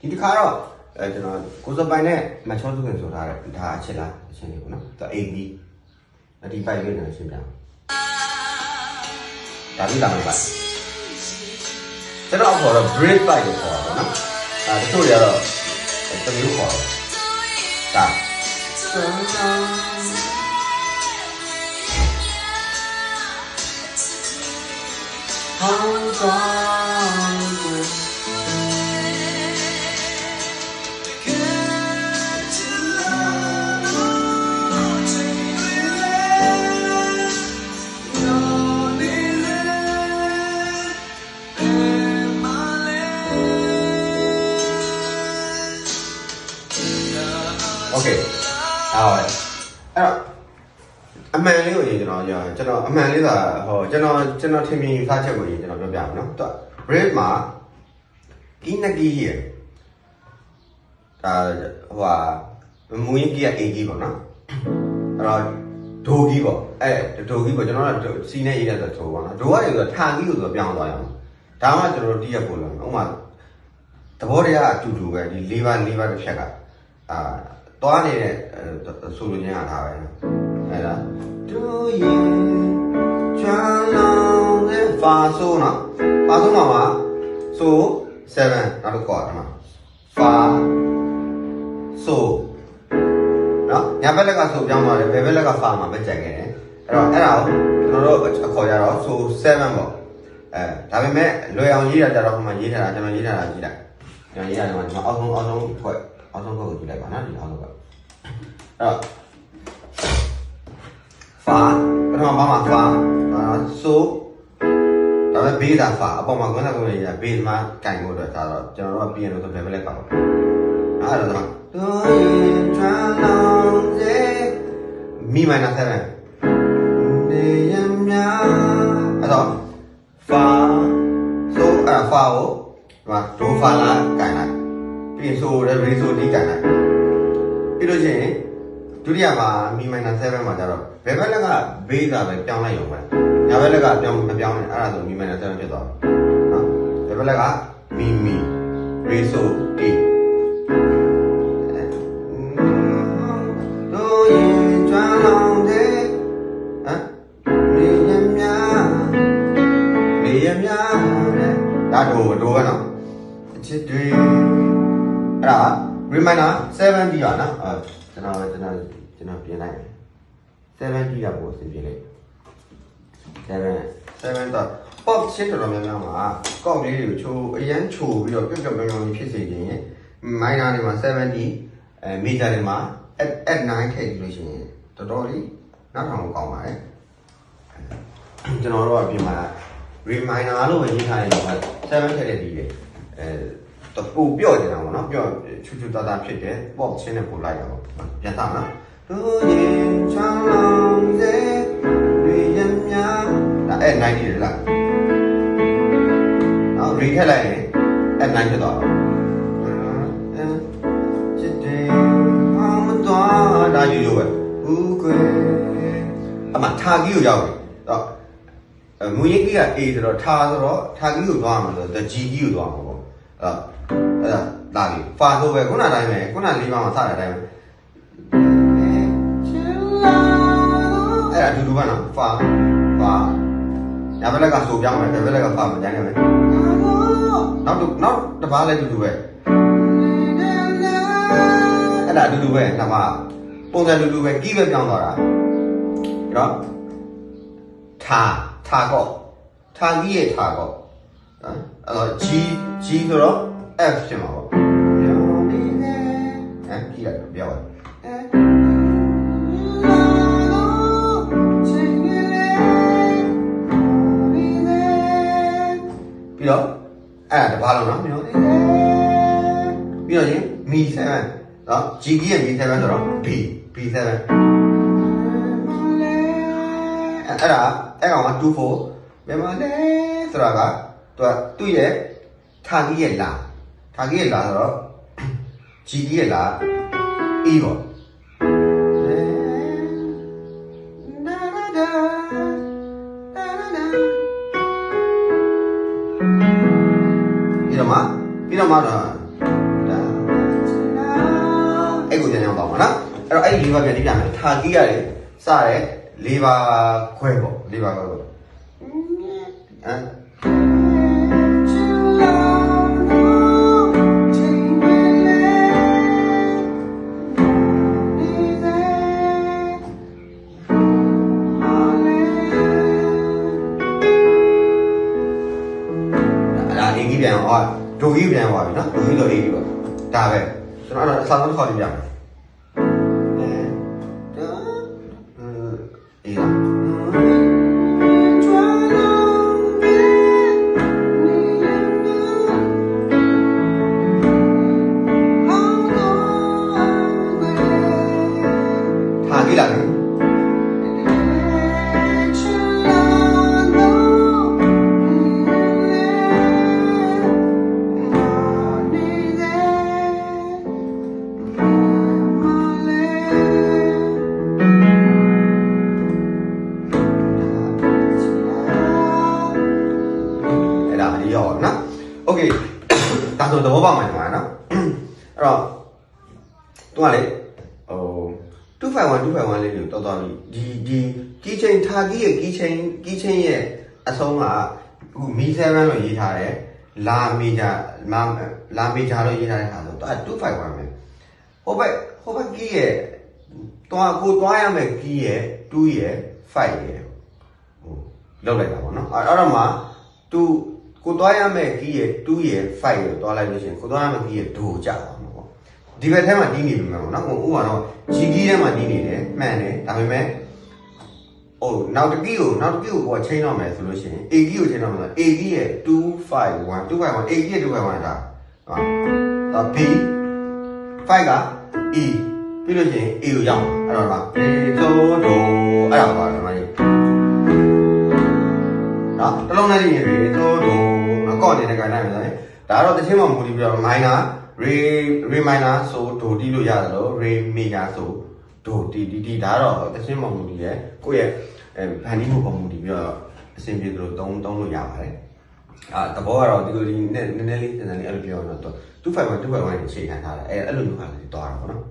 ဒီတစ်ခါတော့အဲကျွန်တော်ကိုစပိုင်နဲ့မချောစုခင်ဆိုထားတယ်ဒါအချက်လားအချက်လေးပေါ့နော်သူ AB အဒီပိုက်လေးနဲ့ရှင်းပြအောင်ဒါပြီးလာမှာပါကျွန်တော်ခေါ်တော့ break bike လို့ခေါ်တာပေါ့နော်အဲတချို့တွေကတော့တမျိုးခေါ်တယ်ဒါဟောင်း okay ဒါပါပဲအဲ့တော့အမှန်လေးကိုရင်ကျွန်တော်ကျွန်တော်အမှန်လေးသာဟောကျွန်တော်ကျွန်တော်ထင်မြင်ယူဆချက်ကိုရင်ကျွန်တော်ပြောပြမယ်နော်သူက break မှာကီးနကီးရဲ့ဒါဟိုဟာမူရင်းကီးက AG ပေါ့နော်အဲ့တော့ဒိုကီးပေါ့အဲဒိုကီးပေါ့ကျွန်တော်ကစီနဲ့ A နဲ့ဆိုတော့ပေါ့နော်ဒိုကရေဆိုတော့ထာကီးလို့ဆိုတော့ပြောင်းသွားရအောင်ဒါမှကျွန်တော်တိရပို့လို့ဥပမာသဘောတရားအတူတူပဲဒီ၄ပါး၄ပါးတစ်ချက်ကအာ သွားနေတဲ့ဆိုလိုချင်တာဒါပဲအဲ့ဒါဒူရင်ချမ်းလောင်းတဲ့ဖာဆိုနော်ဖာဆိုမှာမှာဆို7နောက်တစ်ခေါက်ဒီမှာဖာဆိုနော်ညာဘက်လက်ကဆိုပြောင်းသွားတယ်ဘယ်ဘက်လက်ကဖာမှာပဲကြိုက်ခဲ့တယ်အဲ့တော့အဲ့ဒါကိုကျွန်တော်တို့အခေါ်ကြတော့ဆို7ပေါ့အဲဒါပေမဲ့လွယ်အောင်ရေးတာကြတော့ဟိုမှာရေးထားတာကျွန်တော်ရေးထားတာကြည့်လိုက်ကျွန်တော်ရေးရတယ်မှာဒီမှာအောက်ဆုံးအောက်ဆုံးဖွဲ့ အောက်ဆုံးဖွဲ့ကိုကြည့်လိုက်ပါနော်ဒီအောက်ဆုံးကအဲ့တော့ဖာပထမဘာမှဖာအာဆိုဒါပေမဲ့ဘေးတာဖာအပေါ်မှာကွန်းတာကွန်းရေးတာဘေးမှာကင်ဖို့တော့ဒါတော့ကျွန်တော်တို့ကပြင်လို့ဆိုဘယ်ဘက်လက်ပါပေါ့အဲ့ဒါတော့တူရင်ချမ်းလောင်းစေမီမိုင်နာ7နေရမြအဲ့တော့ဖာဆိုအဲ့ဖာကိုဒီမှာဒိုဖာလာကင်လိုက် ပြီးဆိုရယ်ရီဆိုဒီကင်လိုက်ပြီးလို့ရှိရင်ဒုတိယမှာမီမိုင်နာ7မှာကျတော့ဘယ်ဘက်လက်ကဘေးတာပဲပြောင်းလိုက်ရုံပဲညာဘက်လက်ကပြောင်းမပြောင်းနဲ့အဲ့ဒါဆိုမီမိုင်နာ7ဖြစ်သွားတယ်နော်ဘယ်ဘက်ကမီမီရီဆိုဒီတို့ 70ပါနော်အဲကျွန်တော်ကျွန်တော်ကျွန်တော်ပြင်လိုက်70ကပို့စီပြင်လိုက်7 7တော့ pop ရှင်းတော်တော်များများမှာကောက်လေးတွေကိုချိုးအရန်ချိုးပြီးတော့ပြုတ်ပြုတ်ပြောင်းပြောင်းဖြစ်စေခြင်း minor တွေမှာ70အဲ major တွေမှာ at at 9ထည့်ကြည့်လို့ရှိရင်တော်တော်လေးနောက်ထောင်ကောင်းပါတယ်ကျွန်တော်တို့ကပြင်မှာ reminder လို့ပဲရေးထားရင်တော့7ထည့်တဲ့ဒီလေအဲ တော့ပူပြော့နေတာပေါ့နော်ပြော့ချူချူတာတာဖြစ်တယ် pop ချင်းနဲ့ပို့လိုက်တာပေါ့ပြန်သားနော်သူရင်ချမ်းလောင်းစေတွေရမြဒါအဲ့90လေလားနော် re ထည့်လိုက်ရင်အဲ့9ဖြစ်သွားတော့ချစ်တယ်ဘာမတော်ဒါယူရွယ်ဦးကွယ်အမထားကြီးကိုရောက်ပြီတော့အဲမူရင်းကြီးက A ဆိုတော့ထားဆိုတော့ထားကြီးကိုသွားမှာဆိုတော့ G ကြီးကိုသွားမှာပေါ့အဲ့ အဲ့ဒါလာပြီဖာဆိုပဲခုနတိုင်းပဲခုနလေးပါးမှာစတဲ့အတိုင်းပဲအဲ့ဒါအတူတူပဲနော်ဖာဖာညာဘက်လက်ကဆိုပြောင်းမယ်ဘယ်ဘက်လက်ကဖာမကြိုင်းနေမယ်နောက်တစ်နောက်တစ်ပါးလည်းအတူတူပဲအဲ့ဒါအတူတူပဲနှစ်ပါးပုံစံအတူတူပဲကြီးပဲပြောင်းသွားတာနော်ထာထာကောထာကြီးရဲ့ထာကောနော်အဲ့တော့ G G ဆိုတော့ F ဖြစ်မှာပေါ့ပြောင်းနေတယ်အဲ့ကြီးလိုက်ပြောင်းပြီးတော့အဲ့ဒါတစ်ပါးလုံးနော်ပြီးတော့ပြီးတော့ရင်မီ7နော် G ကြီးရဲ့မီ7ဆိုတော့ B B7 အဲ့ဒါအဲ့ကောင်က24ဘယ်မှာလဲဆိုတာကသူကသူ့ရဲ့ထာကြီးရဲ့လာ ဘာကြီးလာဆိုတော့ G ကြီးလာ A ပေါ့တော့မှပြီးတော့မှတော့အဲ့ကိုကြံကြောင်းပါမှာနော်အဲ့တော့အဲ့ဒီ၄ပါးပြန်ကြည့်ပြမယ်ထာကီးရတယ်စရတယ်၄ပါးခွဲပေါ့၄ပါးခွဲပေါ့အဲ ပြန်ဟောဒိုကြီးပြန်သွားပြီနော်ဒိုကြီးဆိုအေကြီးပေါ့ဒါပဲကျွန်တော်အဲ့တော့အစားဆုံးတစ်ခေါက်လေးပြမယ် အဲ့ဒါအရောနော်โอเคဒါဆိုသဘောပေါက်မှာညီမနော်အဲ့တော့သူကလေဟို251 251လေးကိုတော်တော်ကြီးဒီဒီကီချင်းထာကြီးရဲ့ကီချင်းကီချင်းရဲ့အဆုံးကအခုမီ7လို့ရေးထားတယ်လာမေဂျာလာလာမေဂျာလို့ရေးထားတဲ့ဟာဆိုတော့251ပဲဟိုဘက်ဟိုဘက်ကီရဲ့တွားကိုတွားရမယ်ကီရဲ့2ရဲ့5ရဲ့ ဟိုလောက်လိုက်တာပေါ့နော်အဲ့အဲ့တော့မှ तू ကိုသွားရမယ့်ကီးရဲ့2ရဲ့5ရဲ့သွားလိုက်လို့ရှိရင်ကိုသွားရမယ့်ကီးရဲ့2ကိုကြာသွားမှာပေါ့ဒီဘက်ထဲမှာတီးနေပြီမယ်ပေါ့နော်ဟိုဥပမာတော့ G ကီးထဲမှာတီးနေတယ်မှန်တယ်ဒါပေမဲ့ဟိုနောက်တစ်ကီးကိုနောက်တစ်ကီးကိုကိုယ်ချိန်တော့မယ်ဆိုလို့ရှိရင် A ကီးကိုချိန်တော့မယ်ဆို A ကီးရဲ့251 251 A ကီးရဲ့251ဒါဟုတ်ဒါ B 5က E ပြီးလို့ရှိရင် A ကိုရောက်မှာအဲ့တော့က A ဆိုတော့အဲ့ဒါပါတော့မကြီးနော်တလုံးနဲ့နေရေသို့တို့နော် ကော့နေတဲ့ခိုင်နိုင်မယ်ဆိုရင်ဒါကတော့တစ်ချင်းမှမူတည်ပြီးတော့ minor re re minor ဆိုဒိုတီးလို့ရတယ်လို့ re major ဆိုဒိုတီတီတီဒါကတော့တစ်ချင်းမှမူတည်ရဲ့ကိုယ့်ရဲ့အဲဗန်ဒီမှုပုံမူတည်ပြီးတော့အဆင်ပြေသလိုသုံးသုံးလို့ရပါတယ်အာတဘောကတော့ဒီလိုဒီနည်းနည်းလေးနည်းနည်းလေးအဲ့လိုပြောတော့251 251ကိုချိန်ခံထားတယ်အဲအဲ့လိုမျိုးဟာလေးတွားတာပေါ့နော်